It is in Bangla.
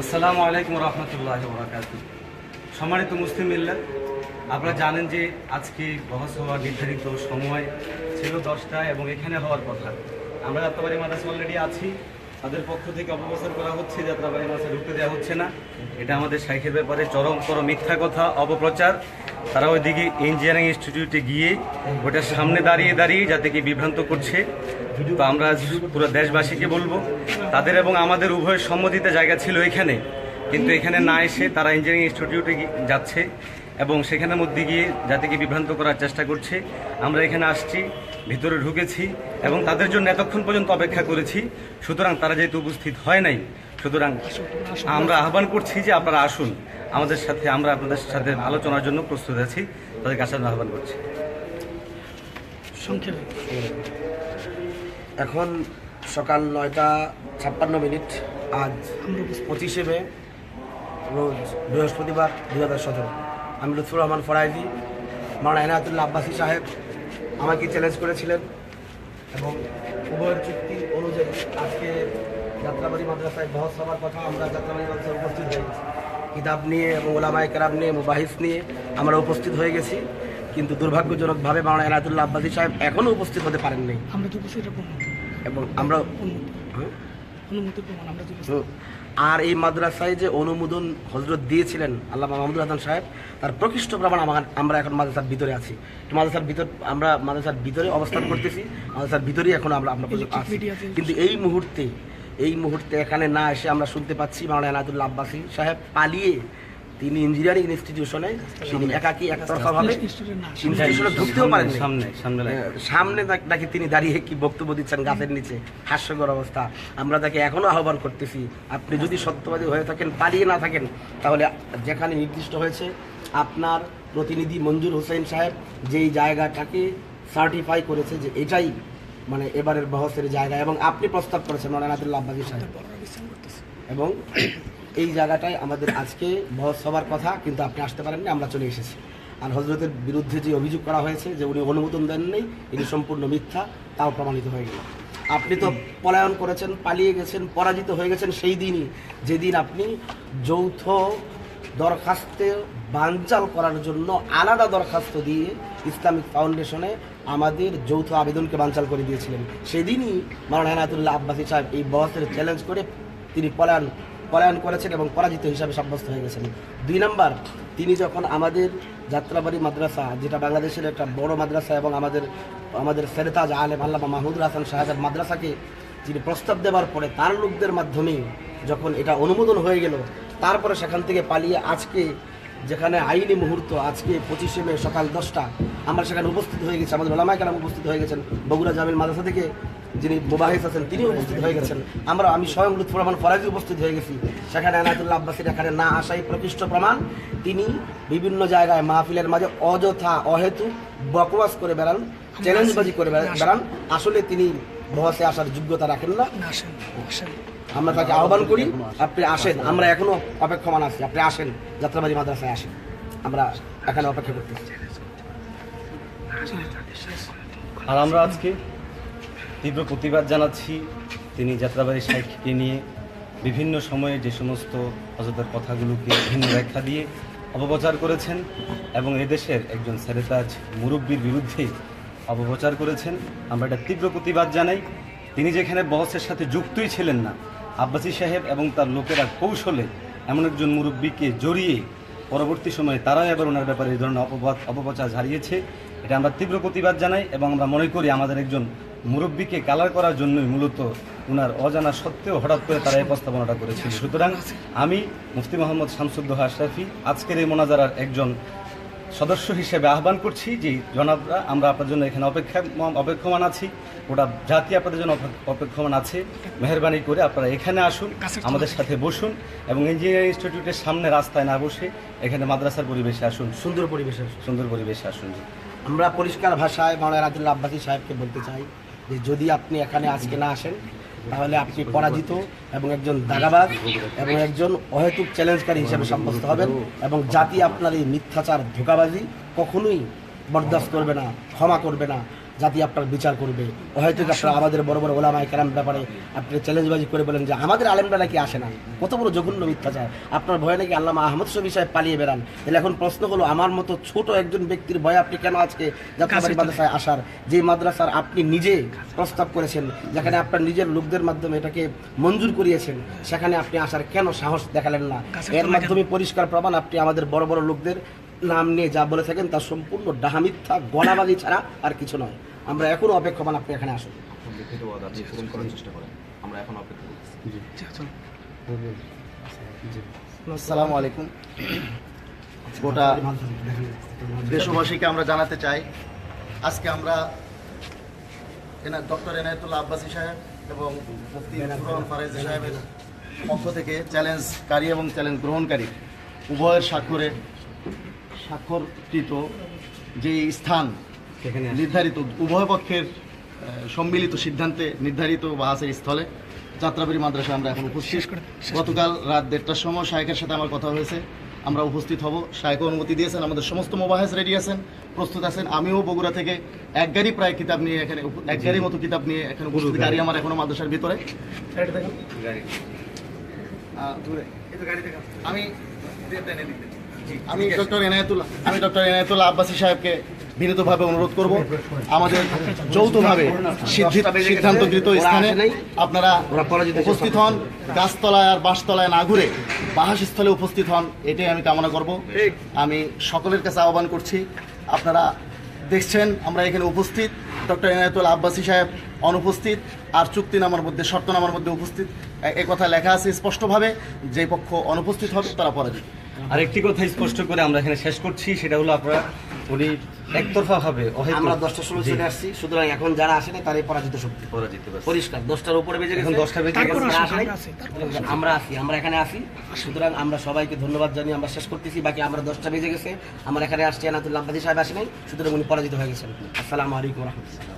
আসসালামু আলাইকুম রহমতুল্লাহ বরাকাত। সম্মানিত মুসলিম মিল্লাত আপনারা জানেন যে আজকে বহস হওয়ার নির্ধারিত সময় ছিল দশটা এবং এখানে হওয়ার কথা। আমরা যাত্রাবাড়ি মাদ্রাসা অলরেডি আছি। তাদের পক্ষ থেকে অপপ্রচার করা হচ্ছে, যাত্রাবাড়ি মাদ্রাসা ঢুকতে দেওয়া হচ্ছে না। এটা আমাদের শাইখের ব্যাপারে চরম করো মিথ্যা কথা, অপপ্রচার। তারা ওইদিকে ইঞ্জিনিয়ারিং ইনস্টিটিউটে গিয়ে ওটার সামনে দাঁড়িয়ে দাঁড়িয়ে যাতে কি বিভ্রান্ত করছে। তো আমরা পুরো দেশবাসীকে বলব, তাদের এবং আমাদের উভয় সম্মতিতে জায়গা ছিল এখানে। কিন্তু এখানে না এসে তারা ইঞ্জিনিয়ারিং ইনস্টিটিউটে যাচ্ছে। এবং সেখানের মধ্যে গিয়ে জাতিকে বিভ্রান্ত করার চেষ্টা করছে। আমরা এখানে আসছি ভিতরে ঢুকেছি এবং তাদের জন্য এতক্ষণ পর্যন্ত অপেক্ষা করেছি। সুতরাং তারা যেহেতু উপস্থিত হয় নাই সুতরাং আমরা আহ্বান করছি যে আপনারা আসুন। আমাদের সাথে আমরা আপনাদের সাথে আলোচনার জন্য প্রস্তুত আছি। তাদেরকে আসার আহ্বান করছি। এখন সকাল নয়টা ছাপ্পান্ন মিনিট আজ পঁচিশে মে রোজ বৃহস্পতিবার দু হাজার সতেরো। আমি লুৎফুর রহমান ফরাইজি মাওলানা এনায়তুল্লাহ আব্বাসী সাহেব আমাকে চ্যালেঞ্জ করেছিলেন এবং উভয়ের চুক্তি অনুযায়ী আজকে যাত্রাবাড়ি মাদ্রাসায় বহস সভার কথা আমরা যাত্রাবাড়ি মাদ্রাসায় উপস্থিত হয়ে গেছি। কিতাব নিয়ে এবং ওলামায় কেরাম নিয়ে মুবাহিস নিয়ে আমরা উপস্থিত হয়ে গেছি। কিন্তু দুর্ভাগ্যজনকভাবে মাওলানা এনায়তুল্লাহ আব্বাসী সাহেব এখনও উপস্থিত হতে পারেননি আমরা এবং আমরা অনুমতি হ্যাঁ? অনুমতি প্রমাণ আমরা আর এই মাদ্রাসায় যে অনুমোদন হজরত দিয়েছিলেন আল্লাহ মাহমুদুল হাসান সাহেব তার প্রকৃষ্ট প্রমাণ আমার আমরা এখন মাদ্রাসার ভিতরে আছি। মাদ্রাসার ভিতর আমরা মাদ্রাসার ভিতরে অবস্থান করতেছি মাদ্রাসার ভিতরেই এখন আমরা আমরা আছি। কিন্তু এই মুহূর্তে এই মুহূর্তে এখানে না এসে আমরা শুনতে পাচ্ছি মাওলানা আনাদুল্লা আব্বাসী সাহেব পালিয়ে তিনি ইঞ্জিনিয়ারিং ইনস্টিটিউশনে তিনি একাকি একতরফাভাবে ইনস্টিটিউশনে ঢুকতেও পারেন সামনে সামনে। সামনে নাকি তিনি দাঁড়িয়ে কি বক্তব্য দিচ্ছেন গাছের নিচে? হাস্যকর অবস্থা। আমরা তাকে এখনও আহ্বান করতেছি আপনি যদি সত্যবাদী হয়ে থাকেন পালিয়ে না থাকেন তাহলে যেখানে নির্দিষ্ট হয়েছে আপনার প্রতিনিধি মঞ্জুর হোসেন সাহেব যেই জায়গাটাকে সার্টিফাই করেছে যে এটাই মানে এবারের বহসের জায়গা এবং আপনি প্রস্তাব করেছেন মনানাতুল্লাহ আব্বাসী সাহেব। এবং এই জায়গাটায় আমাদের আজকে বহস সবার কথা, কিন্তু আপনি আসতে পারেননি, আমরা চলে এসেছি। আর হজরতের বিরুদ্ধে যে অভিযোগ করা হয়েছে যে উনি অনুমোদন দেননি, এটি সম্পূর্ণ মিথ্যা, তাও প্রমাণিত হয়ে গেল। আপনি তো পলায়ন করেছেন, পালিয়ে গেছেন, পরাজিত হয়ে গেছেন সেই দিনই, যেদিন আপনি যৌথ দরখাস্তে বানচাল করার জন্য আলাদা দরখাস্ত দিয়ে ইসলামিক ফাউন্ডেশনে আমাদের যৌথ আবেদনকে বানচাল করে দিয়েছিলেন। সেদিনই মারানা হেনায়তুল্লাহ আব্বাসী সাহেব এই বহসের চ্যালেঞ্জ করে তিনি পলায়ন পলায়ন করেছেন এবং পরাজিত হিসাবে সাব্যস্ত হয়ে গেছেন। দুই নাম্বার, তিনি যখন আমাদের যাত্রাবাড়ি মাদ্রাসা, যেটা বাংলাদেশের একটা বড় মাদ্রাসা এবং আমাদের আমাদের সেরেতাজ আলেম আল্লামা মাহমুদুল হাসান সাহেবের মাদ্রাসাকে যিনি প্রস্তাব দেওয়ার পরে তার লোকদের মাধ্যমে যখন এটা অনুমোদন হয়ে গেল, তারপরে সেখান থেকে পালিয়ে আজকে যেখানে আইনি মুহূর্ত আজকে পঁচিশে মে সকাল দশটা, আমরা সেখানে উপস্থিত হয়ে গেছি, আমাদের ওলামায় কেরাম উপস্থিত হয়ে গেছেন বগুড়া জামিল মাদ্রাসা থেকে। যিনি মুবাহিস আছেন তিনি উপস্থিত হয়ে গেছেন। আমরা আমি স্বয়ং লুৎফুর রহমান ফরাজি উপস্থিত হয়ে গেছি। সেখানে আনায়তুল্লাহ আব্বাসির এখানে না আসাই প্রকৃষ্ট প্রমাণ। তিনি বিভিন্ন জায়গায় মাহফিলের মাঝে অযথা অহেতু বকওয়াস করে বেড়ান চ্যালেঞ্জবাজি করে বেড়া- বেড়ান। আসলে তিনি বহসে আসার যোগ্যতা রাখেন না। না আসেন আসেন। আমরা তাকে আহ্বান করি আপনি আসেন। আমরা এখনও অপেক্ষমান আছি। আপনি আসেন যাত্রাবাড়ি মাদ্রাসায় আসেন। আমরা এখানে অপেক্ষা করতেছি। আর আমরা আজকে তীব্র প্রতিবাদ জানাচ্ছি। তিনি যাত্রাবাড়ি সাহিত্যকে নিয়ে বিভিন্ন সময়ে যে সমস্ত হজরতের কথাগুলোকে ভিন্ন ব্যাখ্যা দিয়ে অপপ্রচার করেছেন এবং এদেশের একজন সেরেতাজ মুরব্বীর বিরুদ্ধে অপপ্রচার করেছেন। আমরা এটা তীব্র প্রতিবাদ জানাই। তিনি যেখানে বহসের সাথে যুক্তই ছিলেন না, আব্বাসী সাহেব এবং তার লোকেরা কৌশলে এমন একজন মুরব্বীকে জড়িয়ে পরবর্তী সময়ে তারাই আবার ওনার ব্যাপারে এই ধরনের অপবাদ, অপপ্রচার ঝাড়িয়েছে এটা আমরা তীব্র প্রতিবাদ জানাই এবং আমরা মনে করি আমাদের একজন মুরব্বীকে কালার করার জন্যই মূলত ওনার অজানা সত্ত্বেও হঠাৎ করে তারা এই প্রস্তাবনাটা করেছিল। সুতরাং আমি মুফতি মোহাম্মদ শামসুদ্দোহা আশরাফি আজকের এই মোনাজারার একজন সদস্য হিসেবে আহ্বান করছি যে জনাবরা আমরা আপনার জন্য এখানে অপেক্ষা অপেক্ষমান আছি। ওটা জাতি আপনাদের জন্য অপেক্ষমান আছে। মেহরবানি করে আপনারা এখানে আসুন আমাদের সাথে বসুন এবং ইঞ্জিনিয়ারিং ইনস্টিটিউটের সামনে রাস্তায় না বসে এখানে মাদ্রাসার পরিবেশে আসুন। সুন্দর পরিবেশে সুন্দর পরিবেশে আসুন আমরা পরিষ্কার ভাষায় মাওলানা আব্বাসী সাহেবকে বলতে চাই যে যদি আপনি এখানে আজকে না আসেন, তাহলে আপনি পরাজিত এবং একজন দাগাবাজ এবং একজন অহেতুক চ্যালেঞ্জকারী হিসেবে সাব্যস্ত হবেন এবং জাতি আপনার এই মিথ্যাচার, ধোকাবাজি কখনোই বরদাস্ত করবে না, ক্ষমা করবে না। জাতি আপনার বিচার করবে। হয়তো আপনারা আমাদের বড় বড় ওলামায় কেরাম ব্যাপারে আপনি চ্যালেঞ্জবাজি করে বলেন যে আমাদের আলেমরা নাকি আসে না। কত বড় জঘন্য মিথ্যাচার। আপনার ভয়ে নাকি আল্লামা আহমদ শফি সাহেব পালিয়ে বেড়ান। তাহলে এখন প্রশ্ন হলো আমার মতো ছোট একজন ব্যক্তির ভয়ে আপনি কেন আজকে যাত্রাবাড়ি মাদ্রাসায় আসার? যে মাদ্রাসার আপনি নিজে প্রস্তাব করেছেন যেখানে আপনার নিজের লোকদের মাধ্যমে এটাকে মঞ্জুর করিয়েছেন সেখানে আপনি আসার কেন সাহস দেখালেন না? এর মাধ্যমে পরিষ্কার প্রমাণ আপনি আমাদের বড় বড় লোকদের নাম নিয়ে যা বলে থাকেন তা সম্পূর্ণ ডাহামিথ্যা গণাবাজি ছাড়া আর কিছু নয়। আমরা এখনও অপেক্ষমান আপনি এখানে আসুন। লিখিত ওয়াদা পূরণ করার চেষ্টা করেন। আমরা এখন অপেক্ষা আচ্ছা, চলো। আসসালামু আলাইকুম। গোটা দেশবাসীকে আমরা জানাতে চাই আজকে আমরা এনা- ডক্টর এনায়তুল্লাহ আব্বাসী সাহেব এবং মুফতি রহমান ফারেজ সাহেবের পক্ষ থেকে চ্যালেঞ্জকারী এবং চ্যালেঞ্জ গ্রহণকারী উভয়ের স্বাক্ষরে স্বাক্ষরকৃত যে স্থান। নির্ধারিত উভয় পক্ষের সম্মিলিত সিদ্ধান্তে নির্ধারিত বাহাসের স্থলে যাত্রাবাড়ি মাদ্রাসা আমরা এখন উপস্থিত। গতকাল রাত দেড়টার সময় শাহেকের সাথে আমার কথা হয়েছে। আমরা উপস্থিত হব। শাহেক অনুমতি দিয়েছেন। আমাদের সমস্ত মোবাহেস রেডি আছেন প্রস্তুত আছেন। আমিও বগুড়া থেকে এক গাড়ি প্রায় কিতাব নিয়ে এখানে উপ- এক গাড়ির মতো কিতাব নিয়ে এখানে উপস্থিত। গাড়ি। আমার এখনও মাদ্রাসার ভিতরে। আমি আমি ডক্টর এনায়েতুল্লাহ আমি ডক্টর এনায়েতুল্লাহ আব্বাসী সাহেবকে বিনীতভাবে অনুরোধ করব। আমাদের যৌথভাবে সিদ্ধি- সিদ্ধান্তকৃত স্থানে আপনারা উপস্থিত হন। গাছতলায় আর বাঁশতলায় না ঘুরে বাহাসস্থলে উপস্থিত হন, এটাই আমি কামনা করব। আমি সকলের কাছে আহ্বান করছি, আপনারা দেখছেন, আমরা এখানে উপস্থিত। ডক্টর এনায়তুল আব্বাসী সাহেব অনুপস্থিত, আর চুক্তিনামার মধ্যে শর্তনামার মধ্যে উপস্থিত। কথা লেখা আছে স্পষ্টভাবে, যে পক্ষ অনুপস্থিত হবে, তারা পরাজিত আরেকটি কথা স্পষ্ট করে আমরা এখানে শেষ করছি, সেটা হলো আপনারা উনি একতরফা ভাবে আমরা দশটা ষোলো চলে আসছি সুতরাং এখন যারা আসে না তারাই পরাজিত শক্তি। পরাজিত পরিষ্কার দশটার উপরে বেজে গেছে। দশটা বেজে গেছে। আমরা আসি, আমরা এখানে আসি। সুতরাং আমরা সবাইকে ধন্যবাদ জানিয়ে আমরা শেষ করতেছি বাকি আমরা দশটা বেজে গেছে। আমরা এখানে আসছি আনাতুল্লাহ সাহেব আসেনি সুতরাং উনি পরাজিত হয়ে গেছেন। আসসালামু আলাইকুম রহমতুল্লাহ।